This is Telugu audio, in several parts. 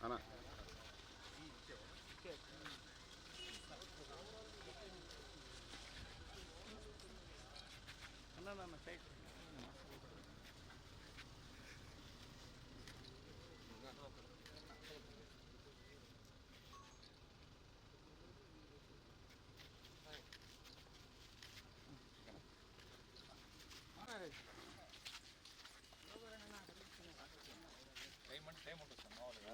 Ana. Ana, Ana, Ana,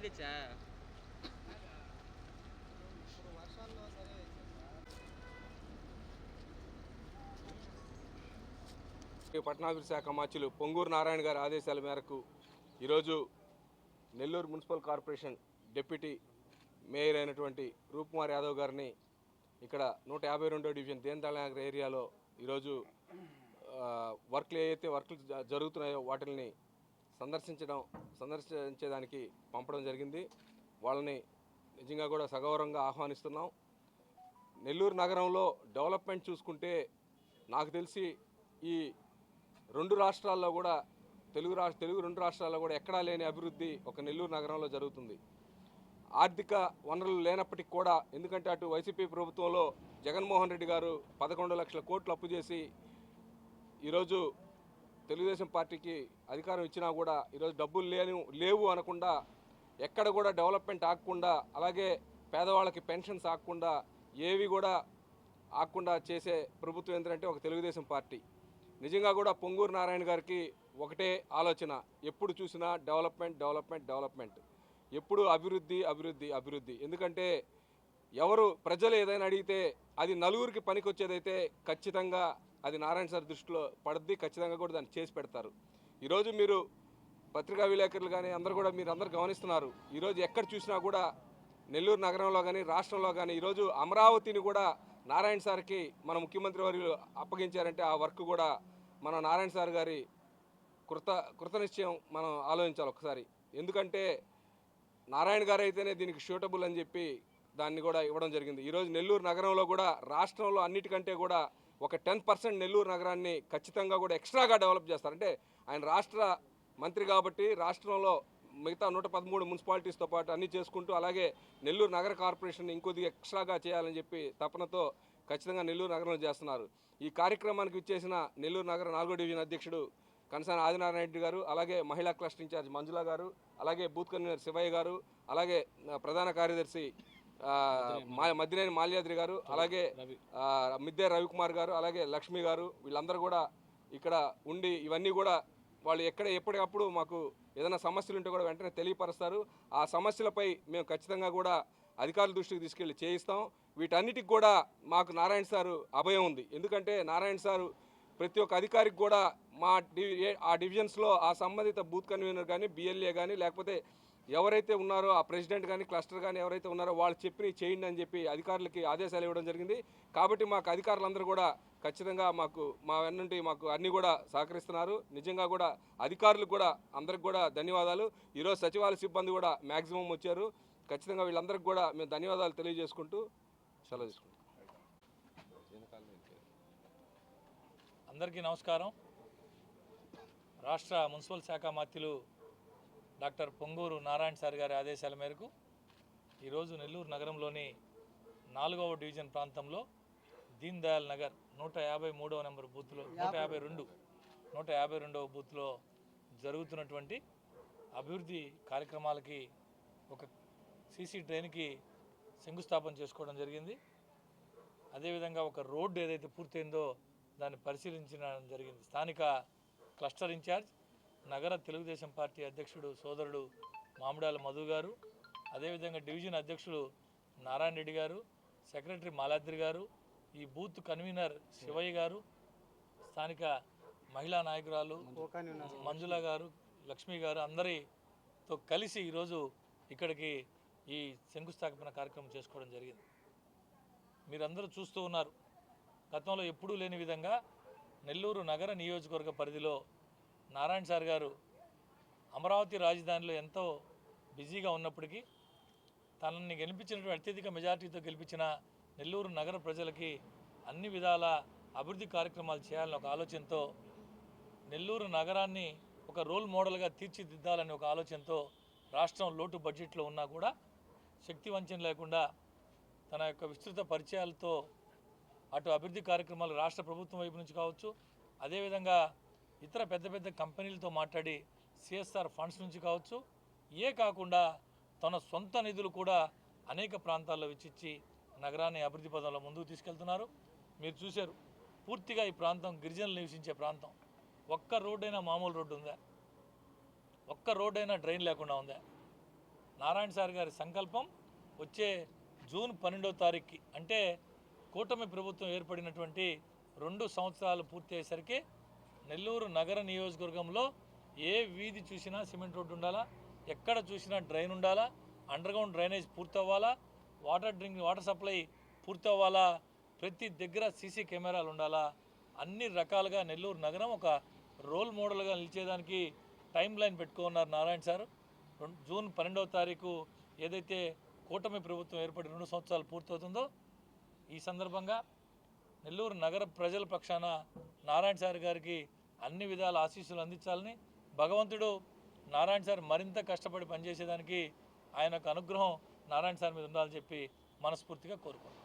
బాగా తెచ్చా పట్టణాభివృద్ధి శాఖ మాచులు పొంగూరు నారాయణ గారి ఆదేశాల మేరకు ఈరోజు Nellore municipal corporation deputy mayor అయినటువంటి రూప్కుమార్ యాదవ్ గారిని ఇక్కడ నూట యాభై రెండో డివిజన్ దేంతాళనగర్ ఏరియాలో ఈరోజు వర్క్లు ఏవైతే వర్క్లు జ- జరుగుతున్నాయో వాటిని సందర్శించడం సందర్శించేదానికి పంపడం జరిగింది. వాళ్ళని నిజంగా కూడా సగౌరవంగా ఆహ్వానిస్తున్నాం. నెల్లూరు నగరంలో డెవలప్మెంట్ చూసుకుంటే నాకు తెలిసి ఈ రెండు రాష్ట్రాల్లో కూడా తెలుగు రాష్ట్ర తెలుగు రెండు రాష్ట్రాల్లో కూడా ఎక్కడా లేని అభివృద్ధి ఒక నెల్లూరు నగరంలో జరుగుతుంది. ఆర్థిక వనరులు లేనప్పటికీ కూడా ఎందుకంటే అటు వైసీపీ ప్రభుత్వంలో జగన్మోహన్ రెడ్డి గారు పదకొండు లక్షల కోట్లు అప్పు చేసి ఈరోజు తెలుగుదేశం పార్టీకి అధికారం ఇచ్చినా కూడా ఈరోజు డబ్బులు లేని లేవు అనకుండా ఎక్కడ కూడా డెవలప్మెంట్ ఆగకుండా అలాగే పేదవాళ్ళకి పెన్షన్స్ ఆగకుండా ఏవి కూడా ఆగకుండా చేసే ప్రభుత్వం ఏంటంటే ఒక తెలుగుదేశం పార్టీ. నిజంగా కూడా పొంగూరు నారాయణ గారికి ఒకటే ఆలోచన ఎప్పుడు చూసినా డెవలప్మెంట్ డెవలప్మెంట్ డెవలప్మెంట్. ఎప్పుడు అభివృద్ధి అభివృద్ధి అభివృద్ధి. ఎందుకంటే ఎవరు ప్రజలు ఏదైనా అడిగితే అది నలుగురికి పనికొచ్చేదైతే ఖచ్చితంగా అది నారాయణ సార్ దృష్టిలో పడుద్ది ఖచ్చితంగా కూడా దాన్ని చేసి పెడతారు. ఈరోజు మీరు పత్రికా విలేకరులు కానీ అందరూ కూడా మీరు అందరు గమనిస్తున్నారు. ఈరోజు ఎక్కడ చూసినా కూడా నెల్లూరు నగరంలో కానీ రాష్ట్రంలో కానీ ఈరోజు అమరావతిని కూడా నారాయణ సార్కి మన ముఖ్యమంత్రి వర్యులు అప్పగించారంటే ఆ వర్క్ కూడా మన నారాయణ సార్ గారి కృత కృతనిశ్చయం మనం ఆలోచించాలి ఒకసారి. ఎందుకంటే నారాయణ గారు అయితేనే దీనికి షూటబుల్ అని చెప్పి దాన్ని కూడా ఇవ్వడం జరిగింది. ఈరోజు నెల్లూరు నగరంలో కూడా రాష్ట్రంలో అన్నిటికంటే కూడా ఒక టెన్ పర్సెంట్ నెల్లూరు నగరాన్ని ఖచ్చితంగా కూడా ఎక్స్ట్రాగా డెవలప్ చేస్తారంటే ఆయన రాష్ట్ర మంత్రి కాబట్టి రాష్ట్రంలో మిగతా నూట పదమూడు మున్సిపాలిటీస్తో పాటు అన్నీ చేసుకుంటూ అలాగే నెల్లూరు నగర కార్పొరేషన్ ఇంకొద్దిగా ఎక్స్ట్రాగా చేయాలని చెప్పి తపనతో ఖచ్చితంగా నెల్లూరు నగరంలో చేస్తున్నారు. ఈ కార్యక్రమానికి ఇచ్చేసిన నెల్లూరు నగర నాలుగో డివిజన్ అధ్యక్షుడు కనసాన ఆదినారాయణ రెడ్డి గారు అలాగే మహిళా క్లస్టర్ ఇన్ఛార్జ్ మంజుల గారు అలాగే బూత్ కన్వీనర్ శివయ్య గారు అలాగే ప్రధాన కార్యదర్శి మా మద్దినేని మాల్యాద్రి గారు అలాగే మిద్దె రవికుమార్ గారు అలాగే లక్ష్మి గారు వీళ్ళందరూ కూడా ఇక్కడ ఉండి ఇవన్నీ కూడా వాళ్ళు ఎక్కడ ఎప్పటికప్పుడు మాకు ఏదైనా సమస్యలు ఉంటే కూడా వెంటనే తెలియపరుస్తారు. ఆ సమస్యలపై మేము ఖచ్చితంగా కూడా అధికారుల దృష్టికి తీసుకెళ్ళి చేయిస్తాం. వీటన్నిటికి కూడా మాకు నారాయణ సారు అభయం ఉంది. ఎందుకంటే నారాయణ సారు ప్రతి ఒక్క అధికారికి కూడా మా ఆ డివిజన్స్లో ఆ సంబంధిత బూత్ కన్వీనర్ కానీ బిఎల్ఏ కానీ లేకపోతే ఎవరైతే ఉన్నారో ఆ ప్రెసిడెంట్ కానీ క్లస్టర్ కానీ ఎవరైతే ఉన్నారో వాళ్ళు చెప్పి చేయండి అని చెప్పి అధికారులకి ఆదేశాలు ఇవ్వడం జరిగింది. కాబట్టి మాకు అధికారులందరూ కూడా ఖచ్చితంగా మాకు మా వెన్నంటి మాకు అన్నీ కూడా సహకరిస్తున్నారు. నిజంగా కూడా అధికారులు కూడా అందరికి కూడా ధన్యవాదాలు. ఈరోజు సచివాలయ సిబ్బంది కూడా మ్యాక్సిమం వచ్చారు. ఖచ్చితంగా వీళ్ళందరికీ కూడా మేము ధన్యవాదాలు తెలియజేసుకుంటూ సెలవు తీసుకుంటాం. అందరికీ నమస్కారం. రాష్ట్ర మున్సిపల్ శాఖ మాత్యులు డాక్టర్ పొంగూరు నారాయణ సార్ గారి ఆదేశాల మేరకు ఈరోజు నెల్లూరు నగరంలోని నాలుగవ డివిజన్ ప్రాంతంలో దీన్ దయాల్ నగర్ నూట యాభై మూడవ నెంబర్ బూత్లో నూట యాభై రెండు నూట యాభై రెండవ బూత్లో జరుగుతున్నటువంటి అభివృద్ధి కార్యక్రమాలకి ఒక సీసీ ట్రైన్కి శంకుస్థాపన చేసుకోవడం జరిగింది. అదేవిధంగా ఒక రోడ్డు ఏదైతే పూర్తయిందో దాన్ని పరిశీలించడం జరిగింది. స్థానిక క్లస్టర్ ఇన్ఛార్జ్ నగర తెలుగుదేశం పార్టీ అధ్యక్షుడు సోదరుడు మామిడాల మధు గారు అదేవిధంగా డివిజన్ అధ్యక్షుడు నారాయణ రెడ్డి గారు సెక్రటరీ మాలాద్రి గారు ఈ బూత్ కన్వీనర్ శివయ్య గారు స్థానిక మహిళా నాయకురాలు మంజుల గారు లక్ష్మి గారు అందరితో కలిసి ఈరోజు ఇక్కడికి ఈ శంకుస్థాపన కార్యక్రమం చేసుకోవడం జరిగింది. మీరందరూ చూస్తూ ఉన్నారు. గతంలో ఎప్పుడూ లేని విధంగా నెల్లూరు నగర నియోజకవర్గ పరిధిలో నారాయణ సార్ గారు అమరావతి రాజధానిలో ఎంతో బిజీగా ఉన్నప్పటికీ తనని గెలిపించినటువంటి అత్యధిక మెజార్టీతో గెలిపించిన నెల్లూరు నగర ప్రజలకి అన్ని విధాల అభివృద్ధి కార్యక్రమాలు చేయాలని ఒక ఆలోచనతో నెల్లూరు నగరాన్ని ఒక రోల్ మోడల్గా తీర్చిదిద్దాలని ఒక ఆలోచనతో రాష్ట్రం లోటు బడ్జెట్లో ఉన్నా కూడా శక్తి వంచన లేకుండా తన యొక్క విస్తృత పరిచయాలతో అటు అభివృద్ధి కార్యక్రమాలు రాష్ట్ర ప్రభుత్వం వైపు నుంచి కావచ్చు అదేవిధంగా ఇతర పెద్ద పెద్ద కంపెనీలతో మాట్లాడి సిఎస్ఆర్ ఫండ్స్ నుంచి కావచ్చు ఏ కాకుండా తన సొంత నిధులు కూడా అనేక ప్రాంతాల్లో వెచ్చిచ్చి నగరాన్ని అభివృద్ధి పదంలో ముందుకు తీసుకెళ్తున్నారు. మీరు చూశారు పూర్తిగా ఈ ప్రాంతం గిరిజనులు నివసించే ప్రాంతం. ఒక్క రోడ్డైనా మామూలు రోడ్డు ఉందా? ఒక్క రోడ్డైనా డ్రైన్ లేకుండా ఉందా? నారాయణ సార్ గారి సంకల్పం వచ్చే జూన్ పన్నెండో తారీఖుకి అంటే కూటమి ప్రభుత్వం ఏర్పడినటువంటి రెండు సంవత్సరాలు పూర్తి అయ్యేసరికి నెల్లూరు నగర నియోజకవర్గంలో ఏ వీధి చూసినా సిమెంట్ రోడ్డు ఉండాలా? ఎక్కడ చూసినా డ్రైన్ ఉండాలా? అండర్గ్రౌండ్ డ్రైనేజ్ పూర్తి అవ్వాలా వాటర్ డ్రింక్ వాటర్ సప్లై పూర్తి అవ్వాలా ప్రతి దగ్గర సీసీ కెమెరాలు ఉండాలా? అన్ని రకాలుగా నెల్లూరు నగరం ఒక రోల్ మోడల్గా నిలిచేదానికి టైం లైన్ పెట్టుకున్నారు నారాయణ సార్. రెండు జూన్ పన్నెండవ తారీఖు ఏదైతే కూటమి ప్రభుత్వం ఏర్పడి రెండు సంవత్సరాలు పూర్తవుతుందో ఈ సందర్భంగా నెల్లూరు నగర ప్రజల పక్షాన నారాయణ సార్ గారికి అన్ని విధాల ఆశీస్సులు అందించాలని భగవంతుడు నారాయణ సార్ మరింత కష్టపడి పనిచేసేదానికి ఆయన అనుగ్రహం నారాయణ సార్ మీద ఉండాలని చెప్పి మనస్ఫూర్తిగా కోరుకుంటున్నాను